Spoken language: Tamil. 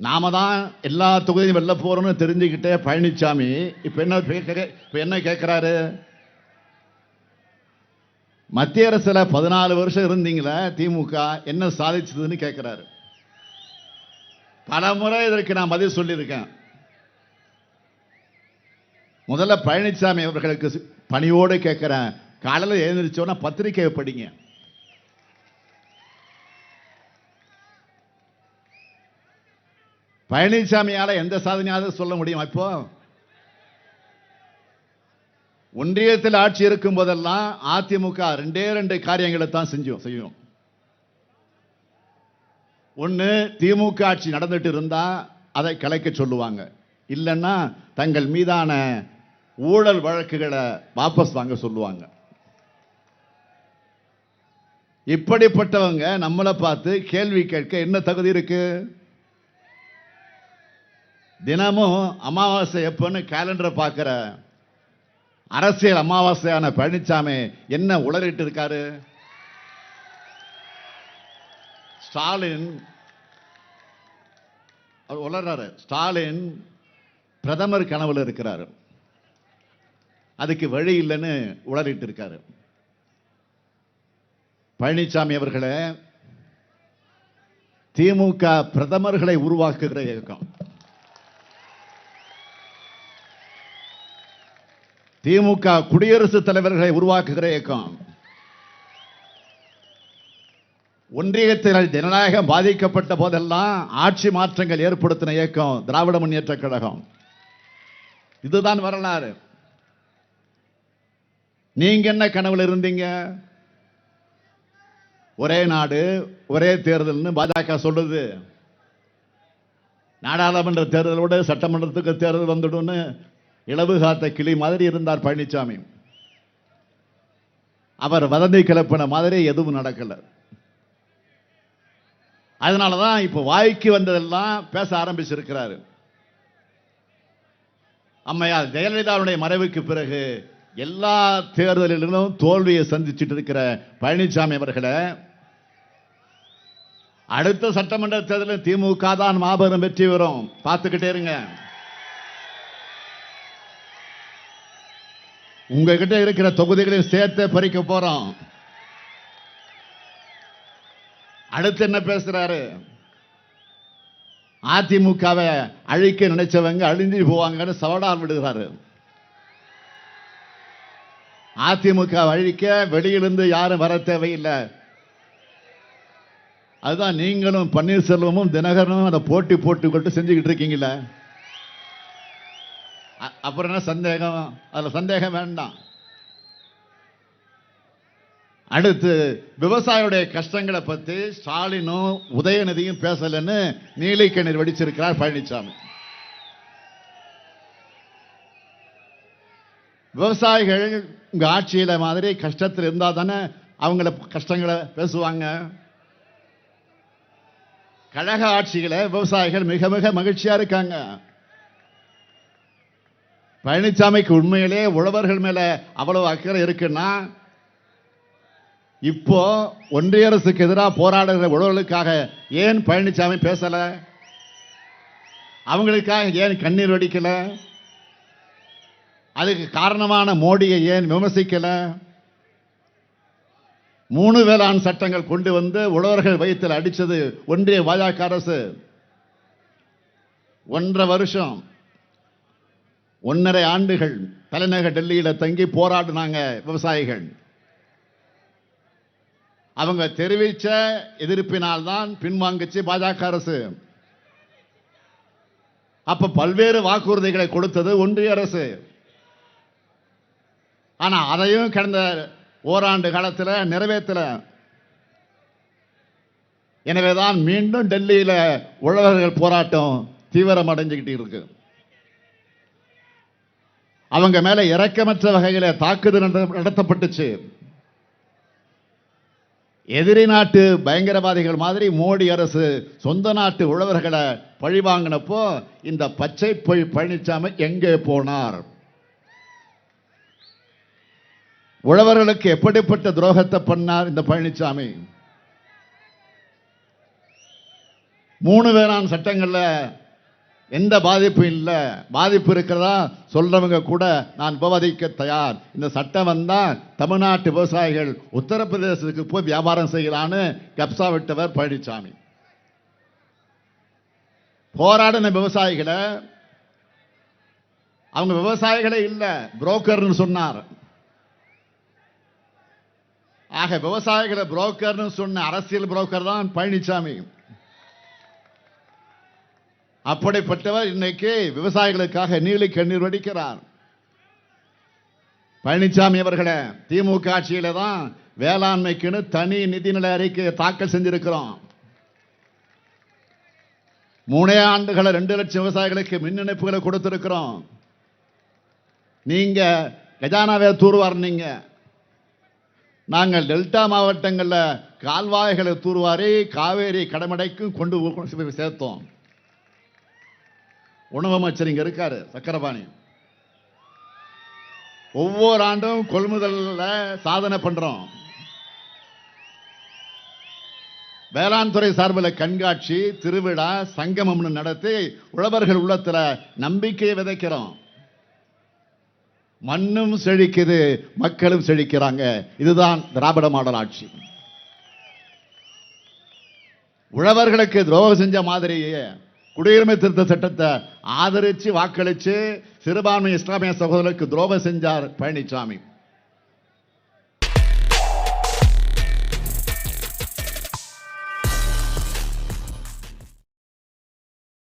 நாம தான் எல்லா தொகுதியும் வெளில போறோம்னு தெரிஞ்சுக்கிட்டே பழனிசாமி இப்ப என்ன இப்போ இப்ப என்ன கேட்கிறாரு மத்திய அரசுல பதினாலு வருஷம் இருந்தீங்களே திமுக என்ன சாதிச்சதுன்னு கேட்கிறாரு பல முறை இதற்கு நான் பதில் சொல்லியிருக்கேன். முதல்ல பழனிசாமி அவர்களுக்கு பணியோடு கேட்கிறேன் காலையில் எழுந்திரிச்சோன்னா பத்திரிக்கையை படிங்க. பழனிசாமியால் எந்த சாதனையாவது சொல்ல முடியும் இப்போ? ஒன்றியத்தில் ஆட்சி இருக்கும் போதெல்லாம் அதிமுக ரெண்டே ரெண்டு காரியங்களை தான் செஞ்சோம் செய்யும். ஒன்று திமுக ஆட்சி நடந்துட்டு இருந்தா அதை கலைக்க சொல்லுவாங்க. இல்லைன்னா தங்கள் மீதான ஊழல் வழக்குகளை வாபஸ் வாங்க சொல்லுவாங்க. இப்படிப்பட்டவங்க நம்மளை பார்த்து கேள்வி கேட்க என்ன தகுதி இருக்குது தினமும் அமாவாசை எப்போன்னு கேலண்டரை பார்க்குற அரசியல் அமாவாசையான பழனிசாமி என்ன உளறிட்டு இருக்காரு? ஸ்டாலின் அவர் உளறாரு ஸ்டாலின் பிரதமர் கனவுல இருக்கிறாரு. அதுக்கு வழி இல்லைன்னு உளறிட்டு இருக்காரு. பழனிசாமி அவர்களே திமுக பிரதமர்களை உருவாக்குகிற இயக்கம். திமுக குடியரசுத் தலைவர்களை உருவாக்குகிற இயக்கம். ஒன்றியத்தில் ஜனநாயகம் பாதிக்கப்பட்ட போதெல்லாம் ஆட்சி மாற்றங்கள் ஏற்படுத்தின இயக்கம் திராவிட முன்னேற்ற கழகம். இதுதான் வரலாறு. நீங்க என்ன கனவுல இருந்தீங்க? ஒரே நாடு ஒரே தேர்தல்னு பாஜக சொல்லுது. நாடாளுமன்ற தேர்தலோட சட்டமன்றத்துக்கு தேர்தல் வந்துடும்னு இளவு காத்த கிளி மாதிரி இருந்தார் பழனிசாமி அவர் வதந்தி கிளப்பின மாதிரி எதுவும் நடக்கல. அதனால தான் இப்போ வாய்க்கு வந்ததெல்லாம் பேச ஆரம்பிச்சிருக்கிறாரு. அம்மையார் ஜெயலலிதாவுடைய மறைவுக்கு பிறகு எல்லா தேர்தலிலும் தோல்வியை சந்திச்சிட்டு இருக்கிற பழனிசாமி அவர்களை அடுத்த சட்டமன்ற தேர்தலில் திமுக தான் மாபெரும் வெற்றி வரும் பார்த்துக்கிட்டே இருங்க. உங்ககிட்ட இருக்கிற தொகுதிகளையும் சேர்த்து பறிக்க போறோம். அடுத்து என்ன பேசுறாரு? அதிமுகவை அழிக்க நினைச்சவங்க அழிஞ்சு போவாங்கன்னு சவடால் விடுகிறாரு. அதிமுக அழிக்க வெளியிலிருந்து யாரும் வர தேவையில்லை. அதுதான் நீங்களும் பன்னீர்செல்வமும் தினகரனும் அதை போட்டி போட்டுக்கொண்டு செஞ்சுக்கிட்டு இருக்கீங்களே அப்புறம் என்ன சந்தேகம்? அதில் சந்தேகம் வேண்டாம். அடுத்து விவசாயியுடைய கஷ்டங்களை பற்றி ஸ்டாலினும் உதயநிதியும் பேசலன்னு நீலிக்கண்ணீர் வெடிச்சிருக்கிறார் பழனிசாமி விவசாயிகள் உங்கள் ஆட்சியில் மாதிரி கஷ்டத்தில் இருந்தால் தானே அவங்கள கஷ்டங்களை பேசுவாங்க. கழக ஆட்சியில் விவசாயிகள் மிக மிக மகிழ்ச்சியாக இருக்காங்க. பழனிசாமிக்கு உண்மையிலே உழவர்கள் மேல அவ்வளவு அக்கறை இருக்குன்னா இப்போ ஒன்றிய அரசுக்கு எதிராக போராடுகிற உழவர்களுக்காக ஏன் பழனிசாமி பேசல? அவங்களுக்காக ஏன் கண்ணீர் வடிக்கல? அதுக்கு காரணமான மோடியை ஏன் விமர்சிக்கல? மூணு வேளாண் சட்டங்கள் கொண்டு வந்து உழவர்கள் வயிற்றில் அடித்தது ஒன்றிய பாஜக அரசு. ஒன்றரை வருஷம் ஒன்றரை ஆண்டுகள் தலைநகர் டெல்லியில் தங்கி போராடினாங்க விவசாயிகள். அவங்க தெரிவித்த எதிர்ப்பினால் தான் பின்வாங்குச்சு பாஜக அரசு. அப்ப பல்வேறு வாக்குறுதிகளை கொடுத்தது ஒன்றிய அரசு. ஆனா அதையும் கடந்த ஓராண்டு காலத்தில் நிறைவேற்றல. எனவேதான் மீண்டும் டெல்லியில் உழவர்கள் போராட்டம் தீவிரம் அடைஞ்சுக்கிட்டு இருக்கு. அவங்க மேல இறக்கமற்ற வகையில தாக்குதல் நட- நடத்தப்பட்டுச்சு. எதிரி நாட்டு பயங்கரவாதிகள் மாதிரி மோடி அரசு சொந்த நாட்டு உழவர்களை பழிவாங்கினப்போ இந்த பச்சை பொய் பழனிசாமி எங்கே போனார்? உழவர்களுக்கு எப்படிப்பட்ட துரோகத்தை பண்ணார் இந்த பழனிசாமி மூணு வேளாண் சட்டங்களில் எந்த பாதிப்பும் இல்லை. பாதிப்பு இருக்கிறதா சொல்கிறவங்க கூட நான் விவாதிக்க தயார். இந்த சட்டம் வந்தால் தமிழ்நாட்டு விவசாயிகள் உத்தரப்பிரதேசத்துக்கு போய் வியாபாரம் செய்யலான்னு கப்சா விட்டவர் பழனிசாமி போராடின விவசாயிகளை அவங்க விவசாயிகளே இல்லை புரோக்கர்னு சொன்னார். ஆக விவசாயிகளை புரோக்கர்னு சொன்ன அரசியல் புரோக்கர் தான் பழனிசாமி அப்படிப்பட்டவர் இன்னைக்கு விவசாயிகளுக்காக நீலி கண்ணீர் வடிக்கிறார். பழனிசாமி அவர்களே திமுக ஆட்சியில தான் வேளாண்மைக்குன்னு தனி நிதிநிலை அறிக்கையை தாக்கல் செஞ்சிருக்கிறோம். மூணே ஆண்டுகளை ரெண்டு லட்சம் விவசாயிகளுக்கு மின் இணைப்புகளை கொடுத்திருக்கிறோம். நீங்க கஜானாவே தூர்வாரினீங்க நாங்கள் டெல்டா மாவட்டங்களில் கால்வாய்களை தூர்வாரி காவேரி கடமடைக்கும் கொண்டு சேர்த்தோம். உணவு அமைச்சர் இங்க இருக்காரு சக்கரபாணி. ஒவ்வொரு ஆண்டும் கொள்முதலில் சாதனை பண்றோம். வேளாண் துறை சார்பில் கண்காட்சி திருவிழா சங்கமம்னு நடத்தி உழவர்கள் உள்ளத்துல நம்பிக்கையை விதைக்கிறோம். மண்ணும் செழிக்குது மக்களும் செழிக்கிறாங்க. இதுதான் திராவிட மாடல் ஆட்சி. உழவர்களுக்கு துரோகம் செஞ்ச மாதிரியே குடியுரிமை திருத்த சட்டத்தை ஆதரித்து வாக்களித்து சிறுபான்மை இஸ்லாமிய சகோதரருக்கு துரோகம் செஞ்சார் பழனிசாமி